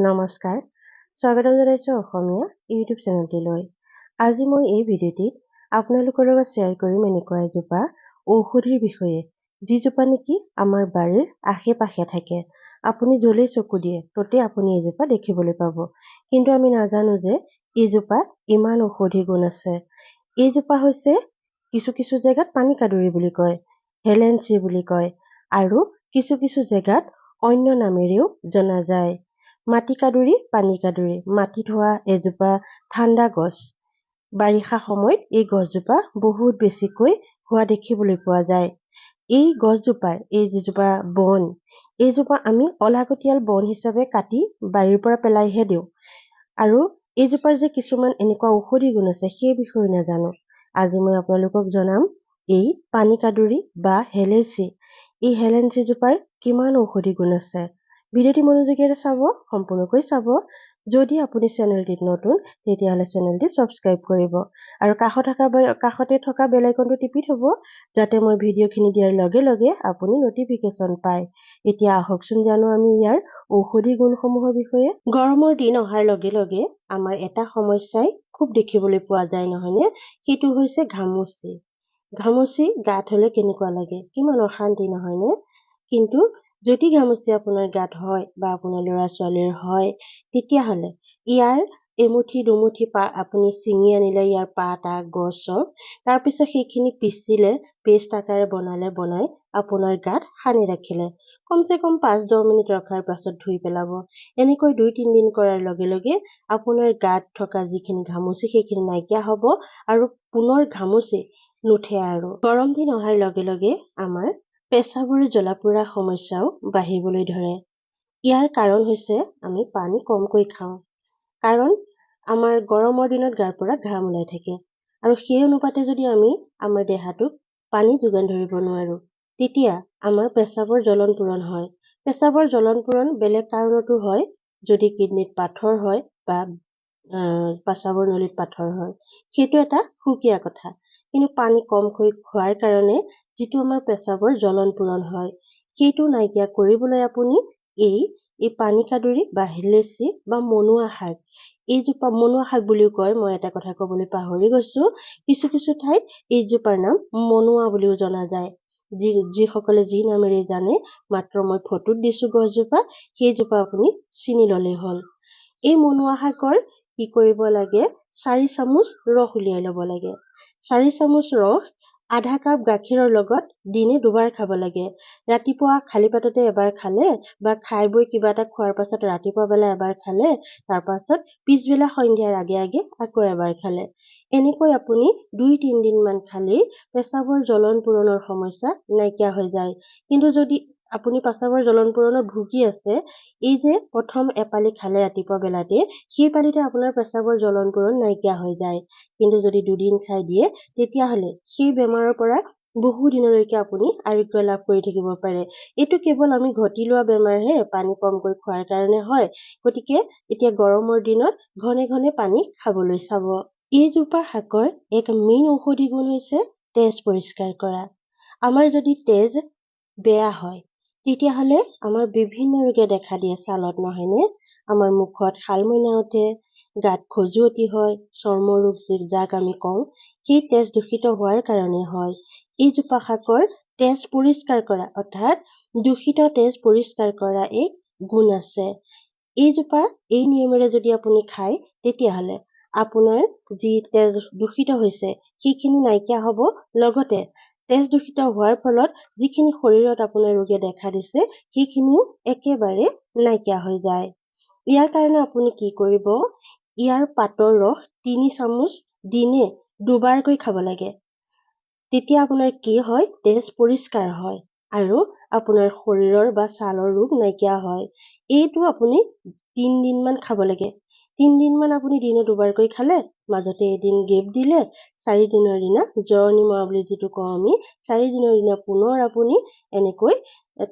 নমস্কাৰ স্বাগতম জনাইছোঁ অসমীয়া ইউটিউব চেনেলটিলৈ। আজি মই এই ভিডিঅ'টিত আপোনালোকৰ লগত শ্বেয়াৰ কৰিম এনেকুৱা এজোপা ঔষধিৰ বিষয়ে যিজোপা নেকি আমাৰ বাৰীৰ আশে পাশে থাকে। আপুনি য'লেই চকু দিয়ে ত'তেই আপুনি এজোপা দেখিবলৈ পাব। কিন্তু আমি নাজানো যে এইজোপা ইমান ঔষধি গুণ আছে। এইজোপা হৈছে কিছু কিছু জেগাত পানী কাদুৰি বুলি কয় হেলেঞ্চি বুলি কয় আৰু কিছু কিছু জেগাত অন্য নামেৰেও জনা যায়। মাটি কাদুৰি পানী কাদুৰি। মাটিত হোৱা এজোপা ঠাণ্ডা গছ। বাৰিষা সময়ত এই গছজোপা বহুত বেছিকৈ হোৱা দেখিবলৈ পোৱা যায়। এই গছজোপাৰ এই যিজোপা বন এইজোপা আমি অলাগতিয়াল বন হিচাপে কাটি বাৰীৰ পৰা পেলাইহে দিওঁ। আৰু এইজোপাৰ যে কিছুমান এনেকুৱা ঔষধি গুণ আছে সেই বিষয়ে নাজানো। আজি মই আপোনালোকক জনাম এই পানী কাদুৰি বা হেলেচি এই হেলেঞ্চিজোপাৰ কিমান ঔষধি গুণ আছে? ভিডিঅ'টি মনোযোগেৰে চাব সম্পূৰ্ণকৈ চাব। যদি আপুনি চেনেলটিত নতুন তেতিয়াহ'লে চেনেলটি ছাবস্ক্ৰাইব কৰিব। আৰু কাষত থকা কাষতে থকা বেলাইকনটো টিপি থ'ব যাতে মই ভিডিঅ'খিনি দিয়াৰ লগে লগে আপুনি নটিফিকেশ্যন পায়। এতিয়া আহকচোন জানো আমি ইয়াৰ ঔষধি গুণসমূহৰ বিষয়ে। গৰমৰ দিন অহাৰ লগে লগে আমাৰ এটা সমস্যাই খুব দেখিবলৈ পোৱা যায় নহয়নে? সেইটো হৈছে ঘামুচি। ঘামুচি গাত হ'লে কেনেকুৱা লাগে? কিমান অশান্তি নহয়নে? কিন্তু যদি ঘামুচি আপোনাৰ গাত হয় বা আপোনাৰ ল'ৰা ছোৱালীৰ হয় তেতিয়াহ'লে ইয়াৰ এমুঠি দুমুঠি পাত আপুনি ছিঙি আনিলে ইয়াৰ পাত আগ চব তাৰপিছত সেইখিনি পিচিলে পেষ্ট আকাৰে বনালে বনাই আপোনাৰ গাত সানি ৰাখিলে। কমচে কম পাঁচ দহ মিনিট ৰখাৰ পাছত ধুই পেলাব। এনেকৈ দুই তিনিদিন কৰাৰ লগে লগে আপোনাৰ গাত থকা যিখিনি ঘামুচি সেইখিনি নাইকিয়া হ'ব আৰু পুনৰ ঘামুচি নুঠে আৰু। গৰম দিন অহাৰ লগে লগে আমাৰ পেচাবৰ জ্বলা পোৰা সমস্যাও বাঢ়িবলৈ ধৰে। ইয়াৰ কাৰণ হৈছে আমি পানী কমকৈ খাওঁ। কাৰণ আমাৰ গৰমৰ দিনত গাৰ পৰা ঘাম ওলাই থাকে আৰু সেই অনুপাতে যদি আমি আমাৰ দেহাটোক পানী যোগান ধৰিব নোৱাৰোঁ তেতিয়া আমাৰ পেচাবৰ জ্বলন পূৰণ হয়। পেচাবৰ জ্বলন পূৰণ বেলেগ কাৰণতো হয় যদি কিডনীত পাথৰ হয় বা নলীত পাথৰ হয়। সেইটো এটা সুকীয়া কথা। কিন্তু পানী কমকৈ খোৱাৰ কাৰণে যিটো আমাৰ পেচাবৰ জ্বলন পূৰণ হয় সেইটো নাইকিয়া কৰিবলৈ আপুনি এই এই পানী কাদুৰি বা হেলেচি বা মনুৱা শাক এইজোপা মনুৱা শাক বুলিও কয় মই এটা কথা ক'বলৈ পাহৰি গৈছোঁ। কিছু কিছু ঠাইত এইজোপাৰ নাম মনুৱা বুলিও জনা যায়। যি যিসকলে যি নামেৰে জানে মাত্ৰ মই ফটোত দিছোঁ গছজোপা সেইজোপা আপুনি চিনি ল'লেই হ'ল। এই মনুৱা শাকৰ কি কৰিব লাগে? চাৰি চামুচ ৰস উলিয়াই ল'ব লাগে। চাৰি চামুচ ৰস আধা কাপ গাখীৰৰ লগত দিনে দুবাৰ খাব লাগে। ৰাতিপুৱা খালী পেটতে এবাৰ খালে বা খাই বৈ কিবা এটা খোৱাৰ পাছত ৰাতিপুৱা বেলা এবাৰ খালে তাৰপাছত পিছবেলা সন্ধিয়াৰ আগে আগে আকৌ এবাৰ খালে। এনেকৈ আপুনি দুই তিনিদিনমান খালেই পেচাবৰ জ্বলন পূৰণৰ সমস্যা নাইকিয়া হৈ যায়। কিন্তু যদি আপুনি পেচাবৰ জ্বলন পূৰণত ভুগি আছে এই যে প্ৰথম এপালি খালে ৰাতিপুৱা বেলাতে সেই পালিতে আপোনাৰ পেচাবৰ জ্বলন পূৰণ নাইকিয়া হৈ যায়। কিন্তু যদি দুদিন খাই দিয়ে তেতিয়াহ'লে সেই বেমাৰৰ পৰা বহু দিনলৈকে আপুনি আৰোগ্য লাভ কৰি থাকিব পাৰে। এইটো কেৱল আমি ঘটি লোৱা বেমাৰহে পানী কমকৈ খোৱাৰ কাৰণে হয়। গতিকে এতিয়া গৰমৰ দিনত ঘনে ঘনে পানী খাবলৈ চাব। এইজোপা শাকৰ এক মেইন ঔষধি গুণ হৈছে তেজ পৰিষ্কাৰ কৰা। আমাৰ যদি তেজ বেয়া হয় তেতিয়াহ'লে আমাৰ বিভিন্ন ৰোগে দেখা দিয়ে ছালত নহয়নে আমাৰ মুখত শালমইনা উঠে গাত খজুৱতি হয় চৰ্ম ৰোগ যাক আমি কওঁ সেই তেজ দূষিত হোৱাৰ কাৰণে হয়। এইজোপা শাকৰ তেজ পৰিষ্কাৰ কৰা অৰ্থাৎ দূষিত তেজ পৰিষ্কাৰ কৰা এক গুণ আছে। এইজোপা এই নিয়মেৰে যদি আপুনি খায় তেতিয়াহ'লে আপোনাৰ যি তেজ দূষিত হৈছে সেইখিনি নাইকিয়া হ'ব। লগতে তেজ দূষিত হোৱাৰ ফলত যিখিনি শৰীৰত আপোনাৰ ৰোগে দেখা দিছে সেইখিনিও একেবাৰে নাইকিয়া হৈ যায়। ইয়াৰ কাৰণে আপুনি কি কৰিব? ইয়াৰ পাতৰ ৰস তিনি চামুচ দিনে দুবাৰকৈ খাব লাগে। তেতিয়া আপোনাৰ কি হয়? তেজ পৰিষ্কাৰ হয় আৰু আপোনাৰ শৰীৰৰ বা ছালৰ ৰোগ নাইকিয়া হয়। এইটো আপুনি তিনিদিনমান খাব লাগে। তিনিদিনমান আপুনি দিনে দুবাৰকৈ খালে মাজতে এদিন গেপ দিলে চাৰিদিনৰ দিনা জৰণি মৰা বুলি যিটো কওঁ আমি চাৰিদিনৰ দিনা পুনৰ আপুনি এনেকৈ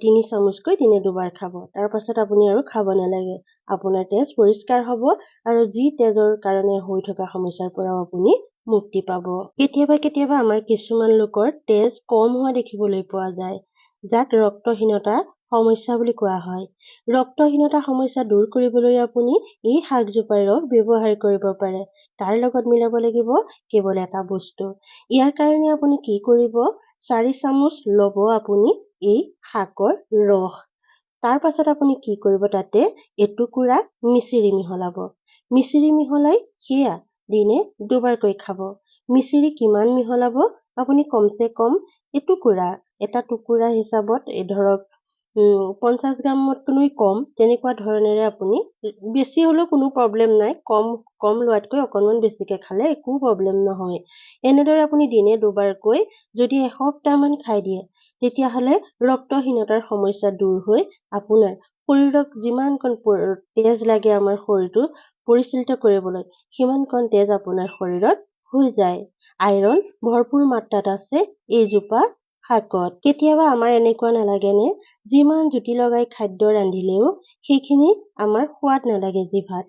তিনি চামুচকৈ দিনে দুবাৰ খাব। তাৰ পাছত আপুনি আৰু খাব নালাগে। আপোনাৰ তেজ পৰিষ্কাৰ হ'ব আৰু যি তেজৰ কাৰণে হৈ থকা সমস্যাৰ পৰাও আপুনি মুক্তি পাব। কেতিয়াবা কেতিয়াবা আমাৰ কিছুমান লোকৰ তেজ কম হোৱা দেখিবলৈ পোৱা যায় যাক ৰক্তহীনতা সমস্যা বুলি কোৱা হয়। ৰক্তহীনতা সমস্যা দূৰ কৰিবলৈ আপুনি এই শাকজোপাৰ ৰস ব্যৱহাৰ কৰিব পাৰে। তাৰ লগত মিলাব লাগিব কেৱল এটা বস্তু। ইয়াৰ কাৰণে আপুনি কি কৰিব? চাৰি চামুচ ল'ব আপুনি এই শাকৰ ৰস। তাৰ পাছত আপুনি কি কৰিব তাতে এটুকুৰা মিচিৰি মিহলাব। মিচিৰি মিহলাই সেয়া দিনে দুবাৰকৈ খাব। মিচিৰি কিমান মিহলাব? আপুনি কমচে কম এটুকুৰা এটা টুকুৰা হিচাপত ধৰক পঞ্চাছ গ্ৰামতকৈ কম তেনেকুৱা ধৰণেৰে আপুনি বেছি হ'লেও কোনো প্ৰব্লেম নাই কম কম লোৱাতকৈ অকণমান বেছিকৈ খালে একো প্ৰব্লেম নহয়। এনেদৰে আপুনি দিনে দুবাৰকৈ যদি এসপ্তাহমান খাই দিয়ে তেতিয়াহ'লে ৰক্তহীনতাৰ সমস্যা দূৰ হৈ আপোনাৰ শৰীৰক যিমানকণ তেজ লাগে আমাৰ শৰীৰটো পৰিচালিত কৰিবলৈ সিমানকণ তেজ আপোনাৰ শৰীৰত হৈ যায়। আইৰণ ভৰপূৰ মাত্ৰাত আছে এইজোপা শাকত কেতিয়াবা আমাৰ এনেকুৱা নালাগেনে যিমান জুতি লগাই খাদ্য ৰান্ধিলেও সেইখিনি আমাৰ সোৱাদ নালাগে জিভাত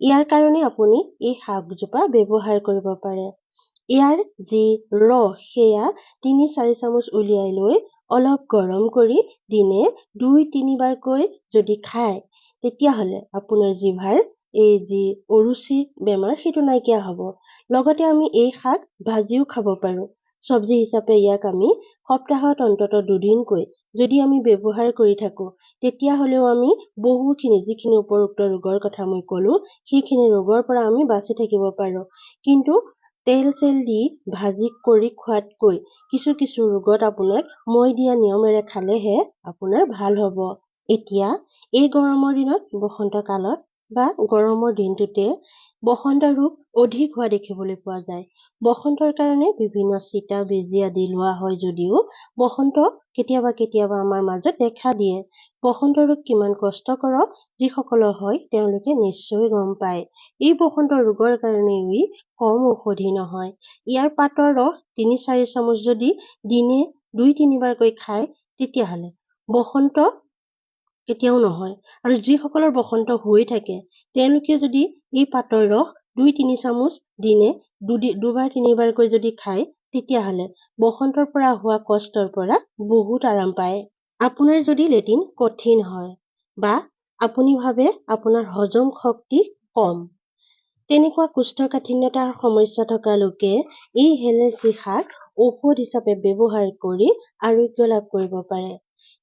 ইয়াৰ কাৰণে আপুনি এই শাকজোপা ব্যৱহাৰ কৰিব পাৰে। ইয়াৰ যি ৰস সেয়া তিনি চাৰি চামুচ উলিয়াই লৈ অলপ গৰম কৰি দিনে দুই তিনিবাৰকৈ যদি খায় তেতিয়াহ'লে আপোনাৰ জিভাৰ এই যি অৰুচি বেমাৰ সেইটো নাইকিয়া হ'ব। লগতে আমি এই শাক ভাজিও খাব পাৰোঁ। চব্জি হিচাপে ইয়াক আমি সপ্তাহত অন্তত দুদিনকৈ যদি আমি ব্যৱহাৰ কৰি থাকোঁ তেতিয়াহ'লেও আমি বহুখিনি যিখিনি উপৰোক্ত ৰোগৰ কথা মই ক'লোঁ সেইখিনি ৰোগৰ পৰা আমি বাচি থাকিব পাৰোঁ। কিন্তু তেল চেল দি ভাজি কৰি খোৱাতকৈ কিছু কিছু ৰোগত আপোনাক মই দিয়া নিয়মেৰে খালেহে আপোনাৰ ভাল হ'ব। এতিয়া এই গৰমৰ দিনত বসন্ত কালত বা গৰমৰ দিনটোতে বসন্ত ৰোগ অধিক হোৱা দেখিবলৈ পোৱা যায়। বসন্তৰ কাৰণে বিভিন্ন চিটা বেজী আদি লোৱা হয় যদিও বসন্ত কেতিয়াবা কেতিয়াবা আমাৰ মাজত দেখা দিয়ে। বসন্ত ৰোগ কিমান কষ্টকৰ যিসকলৰ হয় তেওঁলোকে নিশ্চয় গম পায়। এই বসন্ত ৰোগৰ কাৰণে ই কম ঔষধি নহয়। ইয়াৰ পাতৰ ৰস তিনি চাৰি চামুচ যদি দিনে দুই তিনিবাৰকৈ খায় তেতিয়াহ'লে বসন্ত কেতিয়াও নহয়। আৰু যিসকলৰ বসন্ত হৈ থাকে তেওঁলোকে যদি এই পাতৰ ৰস দুই তিনি চামুচ দিনে দুদি দুবাৰ তিনিবাৰকৈ যদি খায় তেতিয়াহ'লে বসন্তৰ পৰা হোৱা কষ্টৰ পৰা বহুত আৰাম পায়। আপোনাৰ যদি লেটিন কঠিন হয় বা আপুনি ভাবে আপোনাৰ হজম শক্তি কম তেনেকুৱা কোষ্ঠকাঠিন্যতাৰ সমস্যা থকা লোকে এই হেলেঞ্চি শাক ঔষধ হিচাপে ব্যৱহাৰ কৰি আৰোগ্য লাভ কৰিব পাৰে।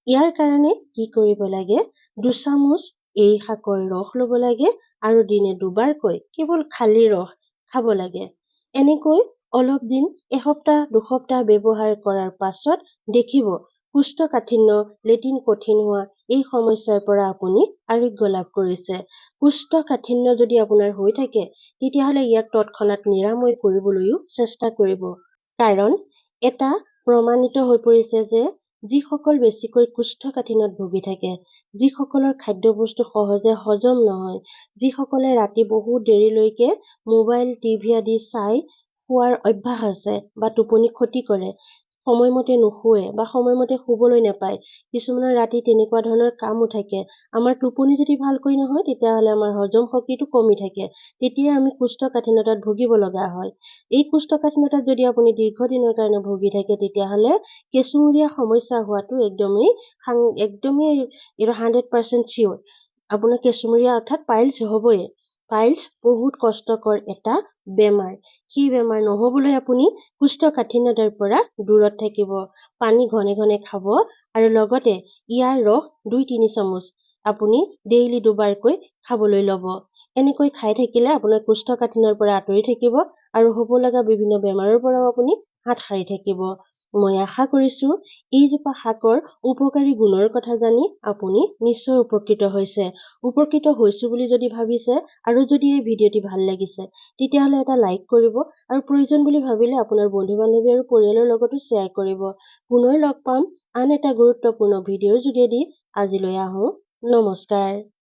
ইয়াৰ কাৰণে কি কৰিব লাগে? দুচামুচ এই শাকৰ ৰস ল'ব লাগে আৰু দিনে দুবাৰকৈ কেৱল খালী ৰস খাব লাগে। এনেকৈ অলপ দিন এসপ্তাহ দুসপ্তাহ ব্যৱহাৰ কৰাৰ পাছত দেখিব কোষ্ঠকাঠিন্য লেটিন কঠিন হোৱা এই সমস্যাৰ পৰা আপুনি আৰোগ্য লাভ কৰিছে। কোষ্ঠকাঠিন্য যদি আপোনাৰ হৈ থাকে তেতিয়াহ'লে ইয়াক তৎক্ষণাত নিৰাময় কৰিবলৈও চেষ্টা কৰিব। কাৰণ এটা প্ৰমাণিত হৈ পৰিছে যে যিসকল বেছিকৈ কোষ্ঠকাঠিন্যত ভুগি থাকে যিসকলৰ খাদ্যবস্তু সহজে হজম নহয় যিসকলে ৰাতি বহুত দেৰিলৈকে মোবাইল টিভি আদি চাই শোৱাৰ অভ্যাস আছে বা টোপনি ক্ষতি কৰে সময়মতে নুশুৱে বা সময়মতে শুবলৈ নাপায়। কিছুমানৰ ৰাতি তেনেকুৱা ধৰণৰ কামো থাকে। আমাৰ টোপনি যদি ভালকৈ নহয় তেতিয়াহ'লে আমাৰ হজম শক্তিটো কমি থাকে। তেতিয়া আমি কোষ্ঠকাঠিন্যতাত ভুগিব লগা হয়। এই কোষ্ঠকাঠিন্যতাত যদি আপুনি দীৰ্ঘদিনৰ কাৰণে ভুগি থাকে তেতিয়াহ'লে কেঁচুমূৰীয়া সমস্যা হোৱাটো একদমেই একদমেই এইটো হাণ্ড্ৰেড পাৰ্চেণ্ট চিয়'ৰ আপোনাৰ কেঁচুমূৰীয়া অৰ্থাৎ পাইলছ হ'বই পাইলছ বহুত কষ্টকৰ এটা বেমাৰ। সেই বেমাৰ নহ'বলৈ আপুনি কোষ্ঠকাঠিন্যতাৰ পৰা দূৰত থাকিব। পানী ঘনে ঘনে খাব আৰু লগতে ইয়াৰ ৰস দুই তিনি চামুচ আপুনি ডেইলি দুবাৰকৈ খাবলৈ ল'ব। এনেকৈ খাই থাকিলে আপোনাৰ কোষ্ঠকাঠিন্যৰ পৰা আঁতৰি থাকিব আৰু হ'ব লগা বিভিন্ন বেমাৰৰ পৰাও আপুনি হাত সাৰি থাকিব। মই আশা কৰিছোঁ এইজোপা শাকৰ উপকাৰী গুণৰ কথা জানি আপুনি নিশ্চয় উপকৃত হৈছে। উপকৃত হৈছোঁ বুলি যদি ভাবিছে আৰু যদি এই ভিডিঅ'টি ভাল লাগিছে তেতিয়াহ'লে এটা লাইক কৰিব আৰু প্ৰয়োজন বুলি ভাবিলে আপোনাৰ বন্ধু বান্ধৱী আৰু পৰিয়ালৰ লগতো শ্বেয়াৰ কৰিব। পুনৰ লগ পাম আন এটা গুৰুত্বপূৰ্ণ ভিডিঅ'ৰ যোগেদি। আজিলৈ আহোঁ। নমস্কাৰ।